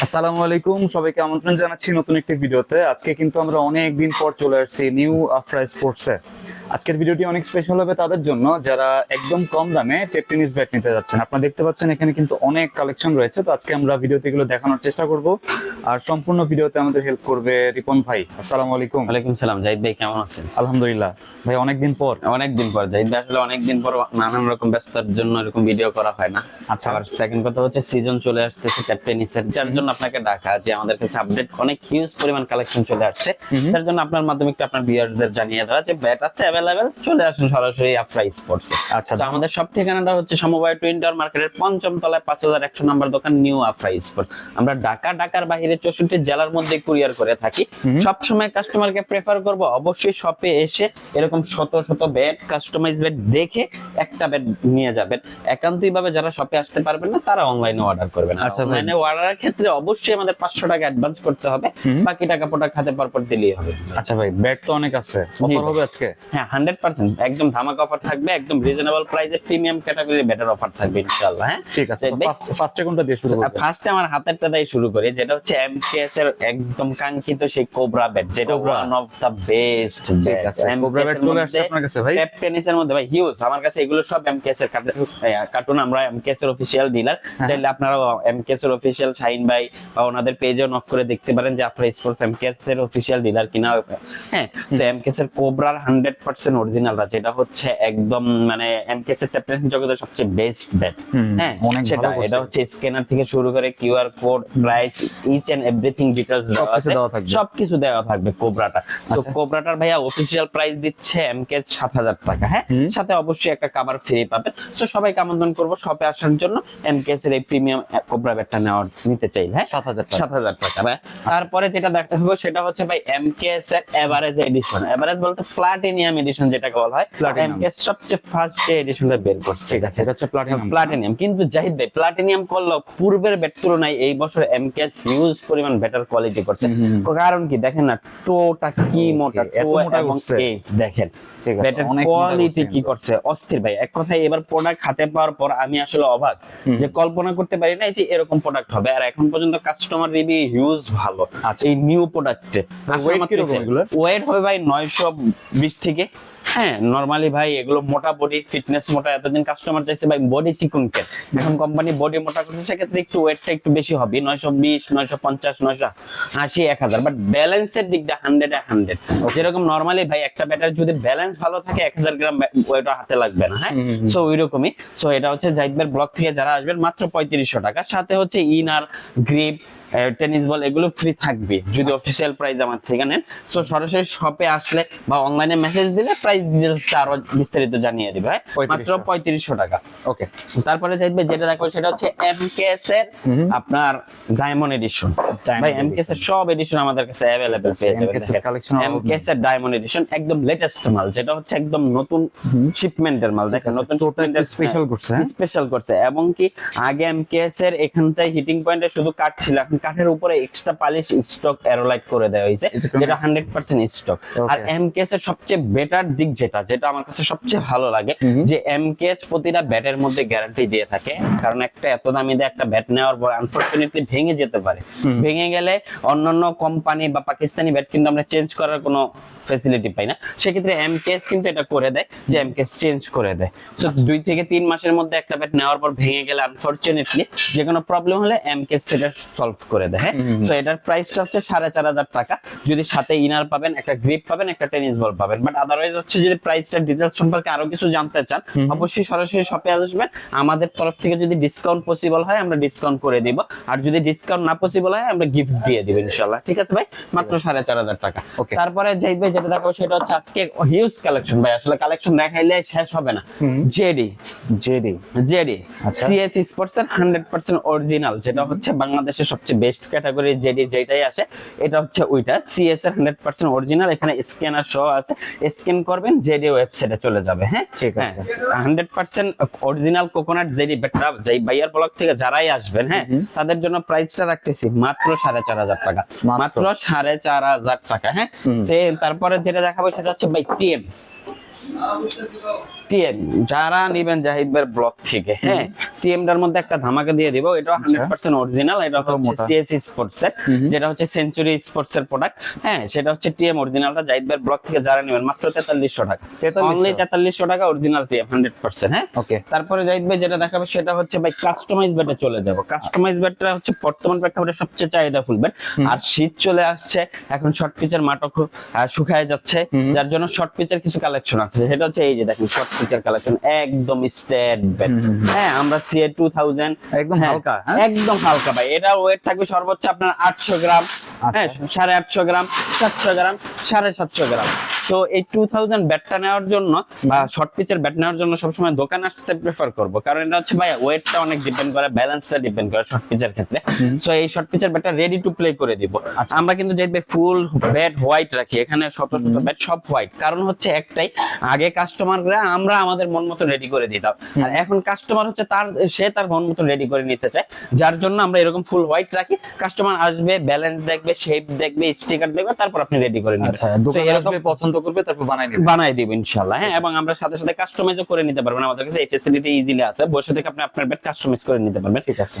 আসসালামু আলাইকুম সবাইকে আমন্ত্রণ জানাচ্ছি নতুন একটি ভিডিওতে। আজকে কিন্তু আমরা অনেক দিন পর চলে আসছি নিউ আফরা স্পোর্টসে আজকের ভিডিওটি অনেক স্পেশাল হবে তাদের জন্য যারা একদম কম দামে টেপ টেনিস ব্যাট নিতে যাচ্ছেন। আপনারা দেখতে পাচ্ছেন এখানে কিন্তু অনেক কালেকশন রয়েছে তো আজকে আমরা ভিডিওতে এগুলো দেখানোর চেষ্টা করব। আর সম্পূর্ণ ভিডিওতে আমাদের হেল্প করবে রিপন ভাই। আসসালামু আলাইকুম। ওয়ালাইকুম সালাম জাহিদ ভাই কেমন আছেন? আলহামদুলিল্লাহ। ভাই অনেকদিন পর। অনেকদিন পর জাহিদ ভাই আসলে অনেকদিন পর নানান রকম ব্যস্ততার জন্য এরকম ভিডিও করা হয় না। আচ্ছা। আর সেকেন্ড কথা হচ্ছে সিজন চলে আসতেছে ট্যাপ টেনিসের যার জন্য আপনাকে ডাকা যে আমাদের কাছে আপডেট অনেক হিউজ পরিমাণ কালেকশন চলে আসছে। তার জন্য আপনার মাধ্যমে একটু আপনার ভিউয়ারদের জানিয়ে দেওয়া যে ব্যাট আছে অ্যাভেলেবেল চলে আসুন সরাসরি আফরা স্পোর্টস আচ্ছা। তো আমাদের সব ঠিকানাটা হচ্ছে সমবায় টুইন টাওয়ার মার্কেটের পঞ্চম তলায় পাঁচ হাজার একশো নম্বর দোকান নিউ আফরা স্পোর্টস আমরা ঢাকা ঢাকার বাইরে চৌষট্টি জেলার মধ্যে কুরিয়ার করে থাকি। সব সময় কাস্টমারকে প্রেফার করব অবশ্যই শপে এসে এরকম শত শত ব্যাট কাস্টমাইজ ব্যাট দেখে একটা ব্যাট নিয়ে যাবেন। একান্তই ভাবে যারা শপে আসতে পারবেন না তারা অনলাইনে অর্ডার করবেন। আচ্ছা। অনলাইনে অর্ডারের ক্ষেত্রে অবশ্যই আমাদের পাঁচশো টাকা অ্যাডভান্স করতে হবে। বাকি টাকা প্রোডাক্ট হাতে পর পর দিলেই হবে। আচ্ছা ভাই ব্যাট তো অনেক আছে। অফার হবে আজকে? হ্যাঁ হান্ড্রেড পার্সেন্ট একদম ধামাকা অফার থাকবে একদম রিজনেবল প্রাইসে প্রিমিয়াম ক্যাটাগরি বেটার অফার থাকবে ইনশাআল্লাহ হ্যাঁ? ঠিক আছে ফার্স্টে কোনটা দিয়ে শুরু করব? ফার্স্টে আমার হাতেরটা দিয়ে শুরু করি যেটা হচ্ছে এমকেএস এর একদম কাঙ্ক্ষিত সেই কোবরা ব্যাট যেটা ওয়ান অফ দা বেস্ট ঠিক আছে কোবরা ব্যাট চলে আসছে আপনার কাছে ভাই? ট্যাপ টেনিসের মধ্যে ভাই হিউজ আমার কাছে এগুলো সব এমকেএস এর কার্টুন আমরা এমকেএস এর অফিসিয়াল ডিলার হ্যাঁ। চাইলে আপনারা এমকেএস এর অফিসিয়াল শাইন ভাই বা ওনাদের পেজেও নক করে দেখতে পারেন যে আপনারা স্পোর্টস এমকেএস এর অফিসিয়াল ডিলার কিনা হ্যাঁ তো এমকেএস এর কোবরার 100% অরিজিনাল আছে এটা হচ্ছে একদম মানে এমকেএস এর টেনিস জগতের সবচেয়ে বেস্ট ব্যাট হ্যাঁ সেটা এটা হচ্ছে স্ক্যানার থেকে শুরু করে QR code price each and everything details দেওয়া সবকিছু দেওয়া থাকবে। সবকিছু দেওয়া থাকবে কোবরাটা তো আচ্ছা। কোবরাটার ভাইয়া অফিসিয়াল প্রাইস দিচ্ছে এমকেএস 7000 টাকা হ্যাঁ? সাথে অবশ্যই একটা কভার ফ্রি পাবেন। সো সবাইকে আমন্ত্রণ করব শপে আসার জন্য এমকেএস এর এই প্রিমিয়াম কোবরা ব্যাটটা নেওয়ার নিতে হ্যাঁ? 7000 টাকা। সাত হাজার টাকা তারপরে যেটা দেখতে হবে সেটা হচ্ছে ভাই এমকেএস এর এভারেজ এডিশন এভারেজ বলতে প্লাটিনিয়াম এডিশন যেটাকে বলা হয়। Platinum। এমকেএস সবচেয়ে ফার্স্ট যে এডিশনটা বের করছে। ঠিক আছে এটা হচ্ছে প্লাটিনাম প্লাটিনিয়াম কিন্তু জাহিদ ভাই প্লাটিনিয়াম করল পূর্বের ব্যাট তুলনায় এই বছর এমকেএস হিউজ পরিমাণ বেটার কোয়ালিটি করছে। কারণ কি? দেখেন না টোটা কি মোটা টো এবং। এজ দেখেন। ব্যাটের কোয়ালিটি কি করছে? অস্থির ভাই। এক কথায় এবার প্রোডাক্ট হাতে পাওয়ার পর আমি আসলে অবাক যে কল্পনা করতে পারি না যে এরকম প্রোডাক্ট হবে। আর এখন পর্যন্ত কাস্টমার রিভিউ হিউজ ভালো আচ্ছা। এই নিউ প্রোডাক্টে? ওয়েট হবে ভাই নয়শো বিশ থেকে হ্যাঁ নরমালি ভাই এগুলো মোটা বডি ফিটনেস মোটা এতদিন কাস্টমার চাইছে ভাই বডি চিকন কেন এখন কোম্পানি বডি মোটা করছে সেক্ষেত্রে একটু ওয়েটটা একটু বেশি হবে। নয়শো বিশ নয়শো পঞ্চাশ নয়শো আশি এক হাজার। বাট ব্যালেন্সের হান্ড্রেড হান্ড্রেড যেরকম নরমালি ভাই একটা ব্যাটার যদি ব্যালেন্স ভালো থাকে এক হাজার গ্রাম ওয়েট হাতে লাগবে না হ্যাঁ। সো ওই রকমই সো এটা হচ্ছে জাহিদবের ব্লক থেকে যারা আসবেন মাত্র পঁয়ত্রিশশো টাকা। সাথে হচ্ছে ইনার গ্রিপ টেনিস বল এগুলো ফ্রি থাকবে যদি আচ্ছা। অফিসিয়াল প্রাইস আমার থেকে নেন সো সরাসরি শপে আসলে বা অনলাইনে মেসেজ দিলে প্রাইস ডিটেলসটা আরো বিস্তারিত জানিয়ে দিবে হ্যাঁ? 3500 মাত্র পঁয়ত্রিশশো টাকা ওকে তারপরে চাইবে যেটা দেখো সেটা হচ্ছে এমকেএস এর হুম। আপনার ডায়মন্ড এডিশন Diamond ভাই এমকেএস এর সব এডিশন আমাদের কাছে अवेलेबल পেয়ে যাবেন MKS এর collection অভাব নেই। এমকেএস এর ডায়মন্ড এডিশন একদম লেটেস্ট মাল যেটা হচ্ছে একদম নতুন শিপমেন্টের মাল দেখেন নতুন টোটাল shipment-এর- স্পেশাল করছে হ্যাঁ? স্পেশাল করছে এবং কি আগে এমকেএস এর এখানটায় হিটিং পয়েন্টে শুধু কাঠ ছিল এখন কাঠের উপরে এক্সট্রা পালিশ স্টক অ্যারোলাইট করে দেওয়া হয়েছে যেটা হান্ড্রেড পার্সেন্ট স্টক আর. এমকেএস এর সবচেয়ে বেটার দিক যেটা যেটা আমার কাছে সবচেয়ে ভালো লাগে। যে এমকেএস প্রতিটা ব্যাটের মধ্যে গ্যারান্টি দিয়ে থাকে। কারণ একটা এত দামি দিয়ে একটা ব্যাট নেওয়ার পর আনফরচুনেটলি ভেঙে যেতে পারে। ভেঙে গেলে অন্যান্য কোম্পানি বা পাকিস্তানি ব্যাট কিন্তু আমরা চেঞ্জ করার কোনো ফেসিলিটি পাই না। সেক্ষেত্রে এমকেএস কিন্তু এটা করে দেয় যে এমকেএস চেঞ্জ করে দেয়। সো দুই থেকে তিন মাসের মধ্যে একটা ব্যাট নেওয়ার পর ভেঙে গেলে আনফরচুনেটলি যে কোনো প্রবলেম হলে এমকেএস সেটা সলভ করে দেয় হ্যাঁ। সো এটার প্রাইসটা হচ্ছে সাড়ে চার হাজার টাকা। যদি সাথে ইনার পাবেন একটা গ্রিপ পাবেন একটা টেনিস বল পাবেন। বাট আদারওয়াইজ হচ্ছে যদি প্রাইসটা ডিটেলস সম্পর্কে আরও কিছু জানতে চান অবশ্যই সরাসরি শপে আসবেন। আমাদের তরফ থেকে যদি ডিসকাউন্ট পসিবল হয় আমরা ডিসকাউন্ট করে দিব। আর যদি ডিসকাউন্ট না পসিবল হয় আমরা গিফট দিয়ে দিব ইনশাল্লাহ ঠিক আছে ভাই? মাত্র সাড়ে চার হাজার টাকা. তারপরে জাহিদ ভাই যেটা দেখাবো সেটা হচ্ছে আজকে হিউজ কালেকশন ভাই। আসলে কালেকশন দেখাইলে শেষ হবে না। JD JD JD. CS sports এর হান্ড্রেড পার্সেন্ট অরিজিনাল যেটা হচ্ছে বাংলাদেশের সবচেয়ে বেস্ট ক্যাটাগরি জেডি যেটাই আসে এটা হচ্ছে ওইটা। সিএস এর হান্ড্রেড পার্সেন্ট অরিজিনাল এখানে স্ক্যানার সহ আছে। স্ক্যান করবেন জেডি ওয়েবসাইটে চলে যাবে হ্যাঁ? ঠিক আছে। Hundred percent original coconut JD বেটা যেই বাইয়ার ব্লক থেকে যারাই আসবেন হ্যাঁ তাদের জন্য প্রাইসটা রাখতেছি মাত্র সাড়ে চার হাজার টাকা। মাত্র? মাত্র সাড়ে চার হাজার টাকা হ্যাঁ? সে তারপরে যেটা দেখাবো সেটা হচ্ছে বাই টিএম টিএম যারা নিবেন জাহিদ ভাইয়ের ব্লগ থেকে হ্যাঁ? টিএম টার মধ্যে একটা ধামাকা দিয়ে দিব এটা হান্ড্রেড পার্সেন্ট অরিজিনাল এটা হচ্ছে। সিএসি স্পোর্টস এর যেটা হচ্ছে সেঞ্চুরি স্পোর্টস এর প্রোডাক্ট হ্যাঁ? সেটা হচ্ছে টিএম অরিজিনালটা জাহিদ ভাইয়ের ব্লগ থেকে যারা নেবেন মাত্র তেতাল্লিশশো টাকা। অনলি তেতাল্লিশশো টাকা অরিজিনাল টিএম হান্ড্রেড পার্সেন্ট হ্যাঁ? ওকে তারপরে জাহিদ ভাই যেটা দেখাবে সেটা হচ্ছে ভাই কাস্টমাইজ বেডে চলে যাব। কাস্টমাইজ বেডটা হচ্ছে বর্তমান প্রেক্ষাপটে সবচেয়ে চাহিদা ফুল বেড আর শীত চলে আসছে এখন শর্ট পিচের মাঠও শুকায় যাচ্ছে যার জন্য শর্ট পিচের কিছু কালেকশন আছে। সেটা হচ্ছে এই যে দেখেন শর্ট পিচের কালেকশন একদম স্টেট ব্যাট হ্যাঁ আমরা সিএ টু থাউজেন্ড একদম হালকা, হ্যাঁ? একদম হালকা ভাই। এটা ওয়েট থাকবে সর্বোচ্চ আপনার আটশো গ্রাম হ্যাঁ সাড়ে আটশো গ্রাম সাতশো গ্রাম সাড়ে সাতশো গ্রাম। তো এই টু থাউজেন্ড ব্যাটটা নেওয়ার জন্য বা শর্ট পিচের ব্যাট নেওয়ার জন্য সবসময় দোকানে আসতে প্রেফার করব। কারণ এটা হচ্ছে ভাই ওয়েটটা অনেক ডিপেন্ড করে ব্যালেন্সটা ডিপেন্ড করে শর্ট পিচের ক্ষেত্রে। সো এই শর্ট পিচের ব্যাটটা রেডি টু প্লে করে দিব। আচ্ছা। আমরা কিন্তু যে ফুল ব্যাট হোয়াইট রাখি এখানে শত শত ব্যাট সব হোয়াইট কারণ হচ্ছে একটাই আগে কাস্টমাররা আমরা আমাদের মন মতো রেডি করে দিতাম। আর এখন কাস্টমার হচ্ছে তার সে তার মন মতো রেডি করে নিতে চায়। যার জন্য আমরা এরকম ফুল হোয়াইট রাখি। কাস্টমার আসবে ব্যালেন্স দেখবে শেপ দেখবে স্টিকার দেখবে তারপর আপনি রেডি করে নিতে আচ্ছা এরকম আসবে পছন্দ করবে তারপর বানাই দিবে বানাই দিব ইনশাআল্লাহ। হ্যাঁ এবং আমরা সাথে সাথে কাস্টমাইজও করে নিতে পারবেন আমাদের কাছে এই ফ্যাসিলিটি ইজিলি আছে। বসে থেকে আপনি আপনার বেড কাস্টমাইজ করে নিতে পারবেন। ঠিক আছে।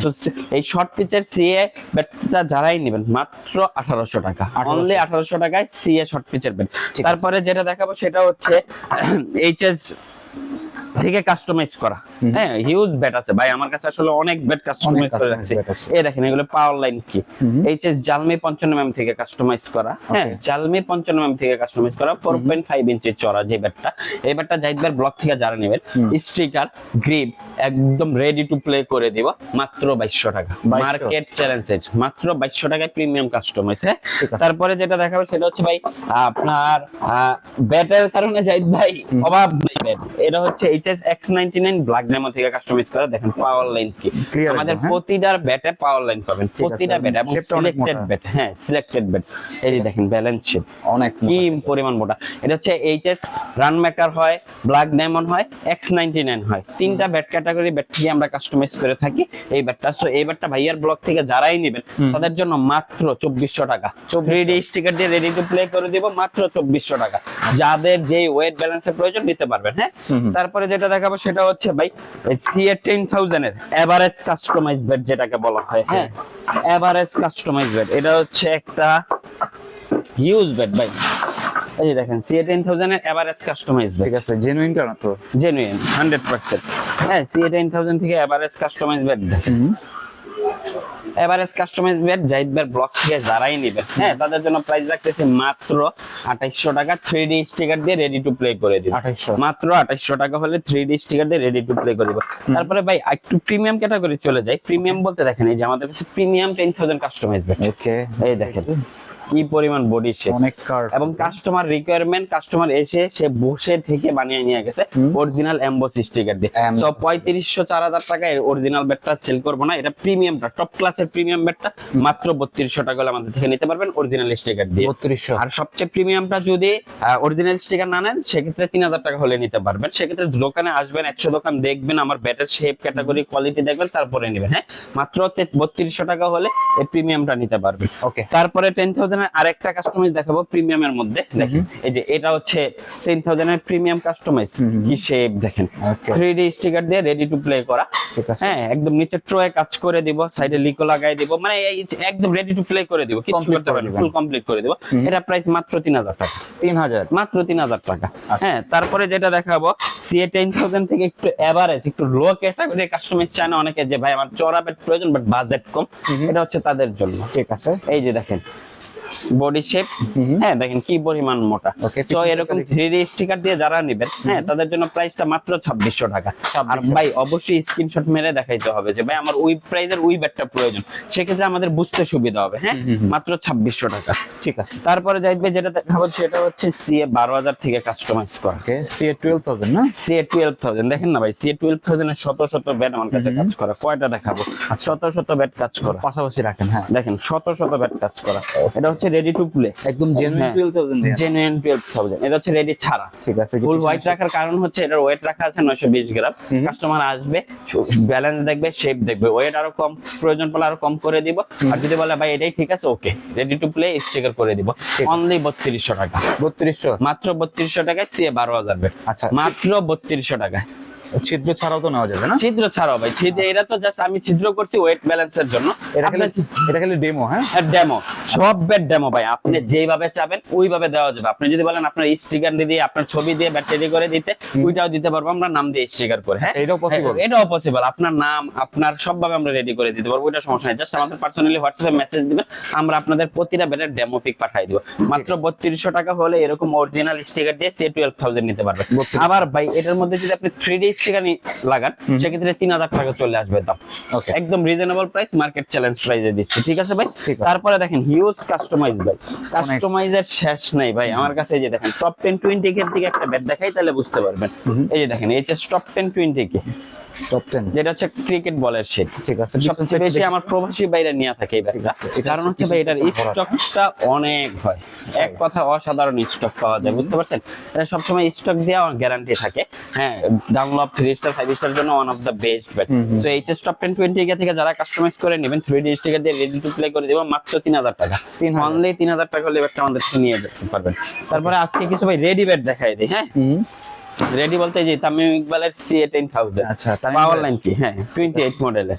এই শর্ট পিচের সিএ বেডটা যারাই নেবেন মাত্র 1800 টাকা। অনলি 1800 টাকায় সিএ শর্ট পিচের বেড তারপরে যেটা দেখাবো সেটা হচ্ছে এইচএস থেকে কাস্টমাইজ করা। হ্যাঁ হিউজ ব্যাট আছে। ভাই আমার কাছে আসলে অনেক ব্যাট কাস্টমাইজ করে রাখছি। এই দেখেন এগুলো পাওয়ার লাইন কি এইচএস জালমি 55 এমএম থেকে কাস্টমাইজ করা। হ্যাঁ জালমি 55 এমএম থেকে কাস্টমাইজ করা। 4.5 ইঞ্চি চড়া যে ব্যাটটা এই ব্যাটটা জাহিদ ব্লক থেকে যারা নেবেন স্টিকার গ্রিপ একদম রেডি টু প্লে করে দিব। মাত্র 2200 টাকা। মার্কেট চ্যালেঞ্জ মাত্র 2200 টাকায় প্রিমিয়াম কাস্টমাইজ হ্যাঁ? তারপরে যেটা দেখাবো সেটা হচ্ছে ভাই আপনার ব্যাটের কারণে জাহিদ ভাই অভাব এটা হচ্ছে HS X ninety nine black demo থেকে কাস্টমাইজ করা দেখেন পাওয়ার লাইন কি। আমাদের হ্যাঁ? প্রতিটার ব্যাটে পাওয়ার লাইন পাবেন। প্রতিটা ব্যাট এবং সিলেক্টেড ব্যাট হ্যাঁ সিলেক্টেড ব্যাট এই যে দেখেন ব্যালেন্স শেপ অনেক কি পরিমাণ মোটা। এটা হচ্ছে এইচএস রান মেকার হয় ব্ল্যাক ডায়মন্ড হয় এক্স নাইনটি নাইন হয়। তিনটা ব্যাট ক্যাটাগরি ব্যাট থেকে আমরা কাস্টমাইজ করে থাকি এই ব্যাটটা সো এই ব্যাটটা ভাইয়ার ব্লক থেকে যারাই নেবেন তাদের জন্য মাত্র চব্বিশশো টাকা। থ্রি ডি স্টিকার দিয়ে রেডি টু প্লে করে দিব মাত্র চব্বিশশো টাকা। যাদের যে ওয়েট ব্যালেন্সের প্রয়োজন নিতে পারবেন হ্যাঁ? তারপরে যেটা দেখাবো সেটা হচ্ছে ভাই সিএ টেন থাউজেন্ড এর এভারেজ কাস্টমাইজ বেড যেটাকে বলা হয়। হ্যাঁ। এভারেজ কাস্টমাইজ বেড এটা হচ্ছে একটা হিউজ বেড ভাই। এই যে দেখেন সিএ টেন থাউজেন্ড এর এভারেজ কাস্টমাইজ বেড ঠিক আছে জেনুইন কেন তো? জেনুইন হান্ড্রেড পার্সেন্ট হ্যাঁ সিএ টেন থাউজেন্ড থেকে এভারেজ কাস্টমাইজ বেড দেখেন এভারেজ কাস্টমাইজ বেড জাহিদ বের ব্লক থেকে যারাই নেবেন হ্যাঁ তাদের জন্য প্রাইস রাখতেছি মাত্র আঠাইশশো টাকা থ্রি ডি স্টিকার দিয়ে রেডি টু প্লে করে দিব। 2800 মাত্র আঠাইশশো টাকা হলে থ্রি ডি স্টিকার দিয়ে রেডি টু প্লে করে দিব তারপরে ভাই একটু প্রিমিয়াম ক্যাটাগরি চলে যায় প্রিমিয়াম বলতে দেখেন এই যে আমাদের কাছে premium ten thousand customize bat okay এই দেখেন। কি পরিমাণ বডি শেপ অনেক কার এবং কাস্টমার রিকোয়ারমেন্ট কাস্টমার এসে সে বসে থেকে বানিয়ে নিয়ে গেছে অরিজিনাল এমবস স্টিকার দিয়ে। সো পঁয়ত্রিশশো চার হাজার টাকায় অরিজিনাল ব্যাটটা সেল করব না। এটা প্রিমিয়ামটা টপ ক্লাসের প্রিমিয়াম ব্যাটটা মাত্র বত্রিশশো টাকা হলে আমাদের থেকে নিতে পারবেন অরিজিনাল স্টিকার দিয়ে। বত্রিশশো। আর সবচেয়ে প্রিমিয়ামটা যদি অরিজিনাল স্টিকার না নেন সেক্ষেত্রে তিন হাজার টাকা হলে নিতে পারবেন। সেক্ষেত্রে দোকানে আসবেন একশো দোকান দেখবেন আমার ব্যাটের শেপ ক্যাটাগরি কোয়ালিটি দেখবেন তারপরে নেবেন হ্যাঁ? মাত্র বত্রিশশো টাকা হলে এই প্রিমিয়ামটা নিতে পারবেন। ওকে তারপরে টেন থাউজেন্ড আরেকটা কাস্টমাইজ দেখাবো প্রিমিয়ামের মধ্যে। দেখেন এই যে এটা হচ্ছে টেন থাউজেন্ড এর প্রিমিয়াম কাস্টমাইজ কি শেপ দেখেন. থ্রি ডি স্টিকার দিয়ে রেডি টু প্লে করা। হ্যাঁ একদম নিচে ট্রয়ে কাজ করে দিব সাইডে লিকো লাগাই দিব মানে একদম রেডি টু প্লে করে দিব কিছু করতে করে পারবেন ফুল কমপ্লিট করে দিব। এটা প্রাইস মাত্র তিন হাজার টাকা। তিন হাজার। মাত্র তিন হাজার টাকা। আচ্ছা। হ্যাঁ তারপরে যেটা দেখাবো সিএ টেন থাউজেন্ড থেকে একটু এভারেজ একটু লো ক্যাটাগরি কাস্টমাইজ চায় না অনেকে যে ভাই আমার চড়া বেড প্রয়োজন বাট বাজেট কম। এটা হচ্ছে তাদের জন্য। ঠিক আছে। এই যে দেখেন বডি শেপ হ্যাঁ দেখেন কি পরিমাণ মোটা। তো এরকম থ্রি ডি স্টিকার দিয়ে যারা নেবেন হ্যাঁ তাদের জন্য প্রাইসটা মাত্র ছাব্বিশশো টাকা। আর ভাই অবশ্যই স্ক্রিনশট মেরে দেখাইতে হবে যে ভাই আমার ওই প্রাইজের ওই ব্যাটটা প্রয়োজন। সেক্ষেত্রে আমাদের বুঝতে সুবিধা হবে হ্যাঁ মাত্র ছাব্বিশশো টাকা। ঠিক আছে। তারপরে যাইবে যেটা দেখাবো সেটা হচ্ছে সিএ বারো হাজার থেকে কাস্টমাইজ করা। সি এ টুয়েলভ থাউজেন্ড না? সিএ টুয়েলভ থাউজেন্ড দেখেন না ভাই সিএ টুয়েলভ থাউজেন্ডের শত শত ব্যাট আমার কাছে কাজ করা। কয়টা দেখাবো? শত শত ব্যাট কাজ করা। পাশাপাশি রাখেন হ্যাঁ। দেখেন শত শত ব্যাট কাজ করা। এটা হচ্ছে রেডি টু প্লে একদম জেনুইন হ্যাঁ। জেনুইন এটা হচ্ছে রেডি ছাড়া ঠিক আছে? ফুল হোয়াইট রাখার কারণ হচ্ছে এটার ওয়েট রাখা আছে নয়শো বিশ গ্রাম। কাস্টমার আসবে ব্যালেন্স দেখবে শেপ দেখবে। ওয়েট আরও কম প্রয়োজন পড়লে আরও কম করে দিব। আর যদি বলে ভাই এটাই ঠিক আছে okay ready to play sticker করে দিব। অনলি বত্রিশশো টাকা। বত্রিশশো। মাত্র বত্রিশশো টাকায় সিএ বারো হাজার বেড আচ্ছা। মাত্র বত্রিশশো টাকায়। ছিদ্র ছাড়াও তো নেওয়া যাবে না? ছিদ্র ছাড়াও ভাই ছিদ্র এটা তো জাস্ট আমি ছিদ্র করছি ওয়েট ব্যালেন্সের জন্য। এটা খালি এটা খালি ডেমো হ্যাঁ? ডেমো সব বেড ডেমো ভাই আপনি যেভাবে চাবেন ওইভাবে দেওয়া যাবে। আপনি যদি বলেন আপনার স্টিকার দিয়ে আপনার ছবি দিয়ে ব্যাটারি করে দিতে ওইটাও দিতে পারব আমরা নাম দিয়ে স্টিকার করে হ্যাঁ? আচ্ছা, এটাও possible? হ্যাঁ, এটাও পসিবল আপনার নাম আপনার সবভাবে আমরা রেডি করে দিতে পারব ওইটা সমস্যা নেই। জাস্ট আমাদের পার্সোনালি হোয়াটসঅ্যাপে মেসেজ দিবেন আমরা আপনাদের প্রতিটা বেডের ডেমো পিক পাঠিয়ে দিব। মাত্র বত্রিশশো টাকা হলে এরকম অরিজিনাল স্টিকার দিয়ে সে টুয়েলভ থাউজেন্ড নিতে পারবেন 32,000 আবার ভাই এটার মধ্যে যদি আপনি থ্রি ডি স্টিকার লাগান সেক্ষেত্রে তিন হাজার টাকা চলে আসবে দাম। একদম রিজনেবল প্রাইস মার্কেট চ্যালেঞ্জ প্রাইসে দিচ্ছে ঠিক আছে ভাই? তারপরে দেখেন হিউজ কাস্টমাইজ ভাই। কাস্টমাইজের শেষ নাই ভাই আমার কাছে এই যে দেখেন টপ টেন টোয়েন্টি এর থেকে একটা ব্যাট দেখাই তাহলে বুঝতে পারবেন। এই যে দেখেন এইচএস টপ টেন টোয়েন্টি কে টপ টেন যেটা হচ্ছে ক্রিকেট বলের শেপ ঠিক আছে সবচেয়ে বেশি আমার প্রবাসী বাইরে নিয়ে থাকে এই ব্যাটটা। এটা কারণ হচ্ছে ভাই এটার স্টকটা অনেক হয়। এক কথা অসাধারণ স্টক পাওয়া যায় বুঝতে পারছেন? এটা সবসময় স্টক দেওয়া গ্যারান্টি থাকে। হ্যাঁ Dunlop three star five star জন্য one of the best hmm. তো এইচএস টপ টেন টোয়েন্টি থেকে যারা কাস্টমাইজ করে নেবেন থ্রি ডি স্টিকার দিয়ে রেডি টু প্লে করে দেবো মাত্র তিন হাজার টাকা। 3,000 অনলি তিন হাজার টাকা হলে ব্যাটটা আমাদের নিয়ে যেতে পারবেন। তারপরে আজকে কিছু ভাই রেডি ব্যাট দেখাই দিই হ্যাঁ? রেডি বলতে যে তামিম ইকবালের সিএ টেন থাউজেন্ড আচ্ছা, পাওয়ার লাইন কি? হ্যাঁ টোয়েন্টি এইট মডেলের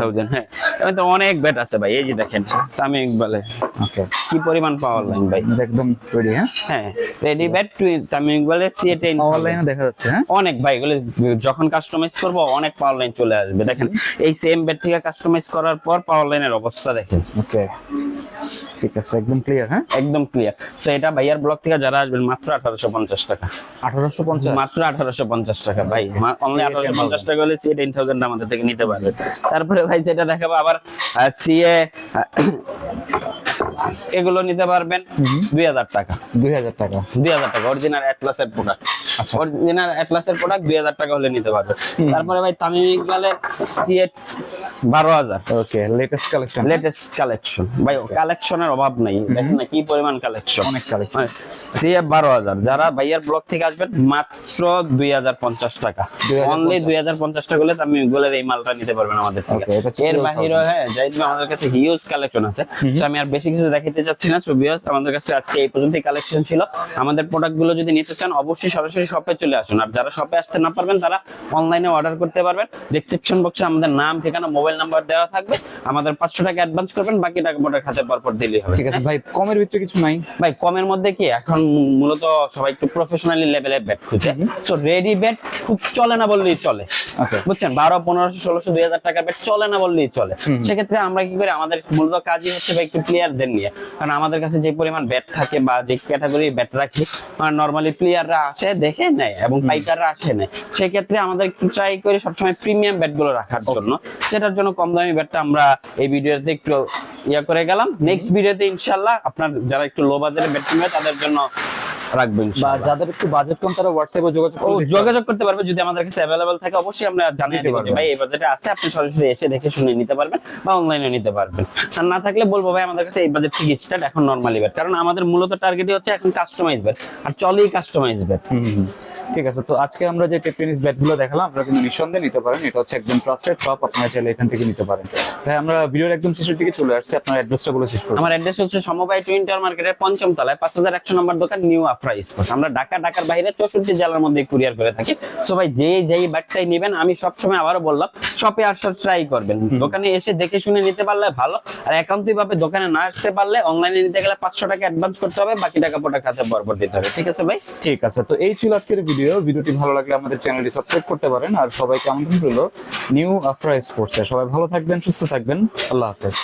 থাউজেন্ড হ্যাঁ। এবার তো অনেক ব্যাট আছে ভাই এই যে দেখেন তামিম ইকবালের ওকে কি পরিমাণ পাওয়ার লাইন ভাই? একদম রেডি হ্যাঁ? হ্যাঁ রেডি ব্যাট তামিম ইকবালের সিএ টেন পাওয়ার লাইনে দেখা যাচ্ছে হ্যাঁ? অনেক ভাই এগুলো যখন কাস্টমাইজ করব অনেক পাওয়ার লাইন চলে আসবে। দেখেন এই সেম ব্যাট থেকে কাস্টমাইজ করার পর পাওয়ার লাইনের অবস্থা দেখেন। ওকে ঠিক আছে একদম ক্লিয়ার হ্যাঁ? একদম ক্লিয়ার সো এটা ভাইয়ার ব্লক থেকে যারা আসবেন মাত্র আঠারোশো পঞ্চাশ টাকা। আঠারোশো পঞ্চাশ? মাত্র আঠারোশো পঞ্চাশ টাকা ভাই। অনলি আঠারোশো পঞ্চাশ টাকা হলে টেন থাউজেন্ড আমাদের থেকে নিতে পারবে। তারপরে ভাই যেটা দেখাবো আবার সিএ এগুলো নিতে পারবেন দুই হাজার টাকা। দুই হাজার টাকা। দুই হাজার টাকা অরিজিনাল অ্যাটলাসের প্রোডাক্ট আচ্ছা। অরিজিনাল অ্যাটলাসের প্রোডাক্ট দুই হাজার টাকা হলে নিতে পারবেন। তারপরে ভাই তামিম ইকবালের সিএ বারো হাজার। Okay latest collection latest collection ভাই কালেকশনের অভাব নাই। দেখেন না কি পরিমাণ কালেকশন অনেক কালেকশন বারো হাজার। যারা ভাইয়ার ব্লক থেকে আসবেন মাত্র দুই হাজার পঞ্চাশ টাকা। অনলি দুই হাজার পঞ্চাশ টাকা হলে আমি গুগলের এই মালটা নিতে পারবেন আমাদের থেকে। Okay, এটা হচ্ছে এর বাহিরে হ্যাঁ যাই আমাদের কাছে হিউজ কালেকশন আছে। তো আমি আর বেশি কিছু দেখাতে চাচ্ছি না ছবি আমাদের কাছে আজকে এই পর্যন্ত কালেকশন ছিল। আমাদের প্রোডাক্টগুলো যদি নিতে চান অবশ্যই সরাসরি শপে চলে আসুন। আর যারা শপে আসতে না পারবেন তারা অনলাইনে অর্ডার করতে পারবেন। ডিসক্রিপশন বক্সে আমাদের নাম ঠিকানা মোবাইল নাম্বার দেওয়া থাকবে। আমাদের পাঁচশো টাকা অ্যাডভান্স করবেন বাকি টাকা প্রোডাক্ট হাতে পরপর দিলেই হবে। ঠিক আছে ভাই কমের ভিতরে কিছু নাই? ভাই কমের মধ্যে কি এখন মূলত সবাই একটু প্রফেশনালি লেভেলে ব্যাট খুঁজে। সো রেডি ব্যাট খুব চলে না বললেই চলে। বুঝছেন বারো পনেরোশো ষোলোশো দুই হাজার টাকার ব্যাট চলে না বললেই চলে। সেক্ষেত্রে আমরা কি করি আমাদের মূলত কাজই হচ্ছে ভাই একটু প্লেয়ারদের নিয়ে। কারণ আমাদের কাছে যে পরিমাণ ব্যাট থাকে বা যে ক্যাটাগরি ব্যাট রাখি নর্মালি প্লেয়াররা আসে দেখে নেয় এবং পাইকাররা আসে নেয়। সেক্ষেত্রে আমাদের একটু ট্রাই করি সবসময় প্রিমিয়াম ব্যাটগুলো রাখার জন্য যেটার জন্য কম দামি ব্যাটটা আমরা এই ভিডিওতে একটু ইয়া করে গেলাম। নেক্সট ভিডিওতে ইনশাল্লাহ আপনার যারা একটু লো বাজারে ব্যাট কিনবে তাদের জন্য বা যাদের একটু বাজেট কম তারা হোয়াটসঅ্যাপে যোগাযোগ যোগাযোগ করতে পারবে যদি আমাদের কাছে অ্যাভেলেবল থাকে অবশ্যই আমরা জানিয়ে দিতে দেবো যে পারবেন। ভাই এই বাজেটে আছে আপনি সরাসরি এসে দেখে শুনে নিতে পারবেন বা অনলাইনে নিতে পারবেন। আর না থাকলে বলব ভাই আমাদের কাছে এই বাজেট থেকে স্টার্ট এখন নরমালি ব্যাট। কারণ আমাদের মূলত টার্গেটই হচ্ছে এখন কাস্টমাইজ ব্যাট। আর চলেই কাস্টমাইজ ব্যাট। ঠিক আছে তো আজকে আমরা যে টেনিস ব্যাটগুলো দেখালাম আপনারা কিন্তু নিঃসন্দেহে নিতে পারেন। এটা হচ্ছে একদম ট্রাস্টেড শপ আপনারা চাইলে এখান থেকে নিতে পারেন। তাই আমরা ভিডিওর একদম শেষের দিকে চলে আসছি আপনার অ্যাড্রেসটা বলে শেষ করুন আমার অ্যাড্রেস হচ্ছে সমবায় টুইন টাওয়ার মার্কেটের পঞ্চম তলায় পাঁচ হাজার একশো নম্বর দোকান নিউ আফরা স্পোর্টস আমরা ঢাকা ঢাকার বাইরে চৌষট্টি জেলার মধ্যে কুরিয়ার করে থাকি। সো ভাই যে যেই ব্যাগটাই নেবেন আমি সবসময় আবারও বললাম শপে আসার ট্রাই করবেন। দোকানে এসে দেখে শুনে নিতে পারলে ভালো আর একান্তই ভাবে দোকানে না আসতে পারলে অনলাইনে নিতে গেলে পাঁচশো টাকা অ্যাডভান্স করতে হবে বাকি টাকা প্রোডাক্ট হাতে বরবর দিতে হবে। ঠিক আছে ভাই? ঠিক আছে তো এই ছিল আজকের ভিডিও ভিডিওটি ভালো লাগলে আমাদের চ্যানেলটি সাবস্ক্রাইব করতে পারেন। আর সবাইকে আমন্ত্রণ রইল নিউ আফরা স্পোর্টসে সবাই ভালো থাকবেন, সুস্থ থাকবেন। আল্লাহ হাফেজ।